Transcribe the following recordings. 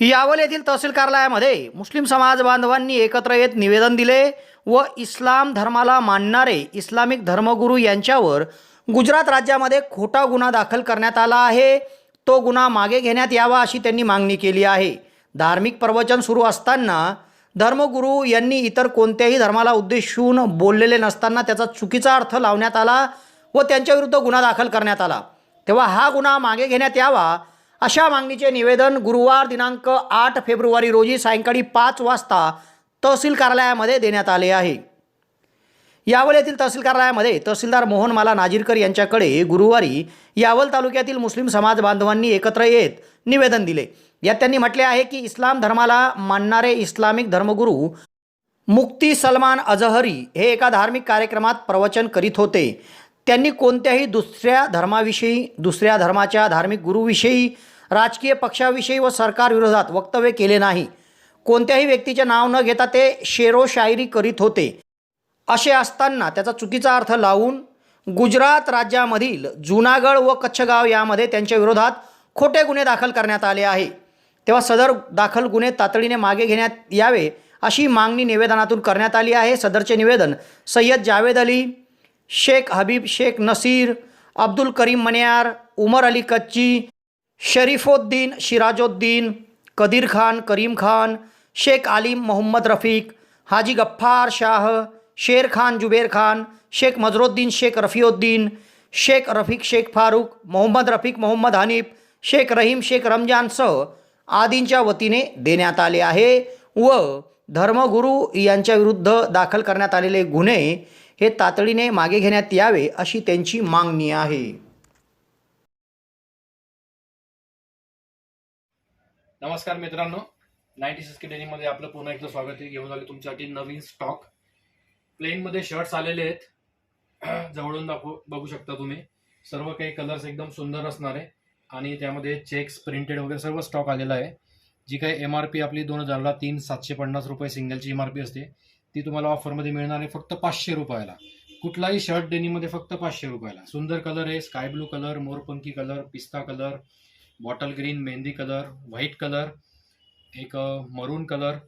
यावल येथील तहसील कार्यालयामध्ये मुस्लिम समाज बांधवांनी एकत्र येत निवेदन दिले व इस्लाम धर्माला मानणारे इस्लामिक धर्मगुरू यांच्यावर गुजरात राज्यामध्ये खोटा गुन्हा दाखल करण्यात आला आहे. तो गुन्हा मागे घेण्यात यावा अशी त्यांनी मागणी केली आहे. धार्मिक प्रवचन सुरू असताना धर्मगुरू यांनी इतर कोणत्याही धर्माला उद्देशून बोललेले नसताना त्याचा चुकीचा अर्थ लावण्यात आला व त्यांच्याविरुद्ध गुन्हा दाखल करण्यात आला. तेव्हा हा गुन्हा मागे घेण्यात यावा अशा मागणीचे निवेदन गुरुवार दिनांक आठ फेब्रुवारी रोजी सायंकाळी पाच वाजता तहसील कार्यालयामध्ये देण्यात आले आहे. यावल येथील तहसील कार्यालयामध्ये तहसीलदार मोहन माला नाजीरकर यांच्याकडे गुरुवारी यावल तालुक्यातील मुस्लिम समाज बांधवांनी एकत्र येत निवेदन दिले. यात त्यांनी म्हटले आहे की इस्लाम धर्माला मानणारे इस्लामिक धर्मगुरू मुक्ती सलमान अजहरी हे एका धार्मिक कार्यक्रमात प्रवचन करीत होते. त्यांनी कोणत्याही दुसऱ्या धर्माविषयी दुसऱ्या धर्माच्या धार्मिक गुरुविषयी राजकीय पक्षाविषयी व सरकारविरोधात वक्तव्य केले नाही. कोणत्याही व्यक्तीचे नाव न घेता ते शेरो शायरी करीत होते. असे असताना त्याचा चुकीचा अर्थ लावून गुजरात राज्यामधील जुनागड व कच्छगाव यामध्ये त्यांच्या विरोधात खोटे गुन्हे दाखल करण्यात आले आहे. तेव्हा सदर दाखल गुन्हे तातडीने मागे घेण्यात यावे अशी मागणी निवेदनातून करण्यात आली आहे. सदरचे निवेदन सय्यद जावेद अली शेख हबीब शेख नसीर अब्दुल करीम मन्यार उमर अली कच्ची शरीफोद्दीन शिराजोद्दीन कदीर खान करीम खान शेख आलिम मोहम्मद रफीक हाजी गफ्फार शाह शेर खान जुबेर खान शेख मजरुद्दीन शेख रफीउद्दीन शेख रफीक शेख फारूक मोहम्मद रफीक मोहम्मद हनीफ शेख रहीम शेख रमजानसह आदींच्या वतीने देण्यात आले आहे व धर्मगुरू यांच्याविरुद्ध दाखल करण्यात आलेले गुन्हे हे तातडीने मागे घेण्यात यावे अशी त्यांची मागणी आहे. नमस्कार मित्रांनो. नाईन्टी सिक्स डेनीमध्ये आपलं पुन्हा एकदा स्वागत आहे. घेऊन आले तुमच्यासाठी नवीन स्टॉक प्लेनमध्ये शर्ट्स आलेले आहेत. जवळून दाखवू बघू शकता तुम्ही. सर्व काही कलर्स एकदम सुंदर असणार आहे. आणि त्यामध्ये चेक्स प्रिंटेड वगैरे सर्व स्टॉक आलेला आहे. जी काही एम आर पी आपली दोन हजारला तीन सातशे पन्नास रुपये सिंगलची एम आर पी असते. ती तुम्हाला ऑफरमध्ये मिळणार आहे फक्त पाचशे रुपयाला. कुठलाही शर्ट डेनीमध्ये फक्त पाचशे रुपयाला. सुंदर कलर आहे स्काय ब्लू कलर मोरपंखी कलर पिस्ता कलर बॉटल ग्रीन मेहंदी कलर व्हाईट कलर एक maroon colour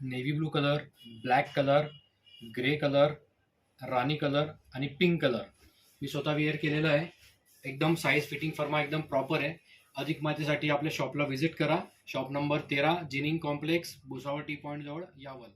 navy blue colour black colour grey colour राणी कलर आणि पिंक कलर मी स्वतः वेअर केलेलं आहे. एकदम साईज फिटिंग फर्मा एकदम प्रॉपर आहे. अधिक माहितीसाठी आपल्या शॉपला व्हिजिट करा. शॉप नंबर तेरा ginning complex Bhusawal T point Yawal.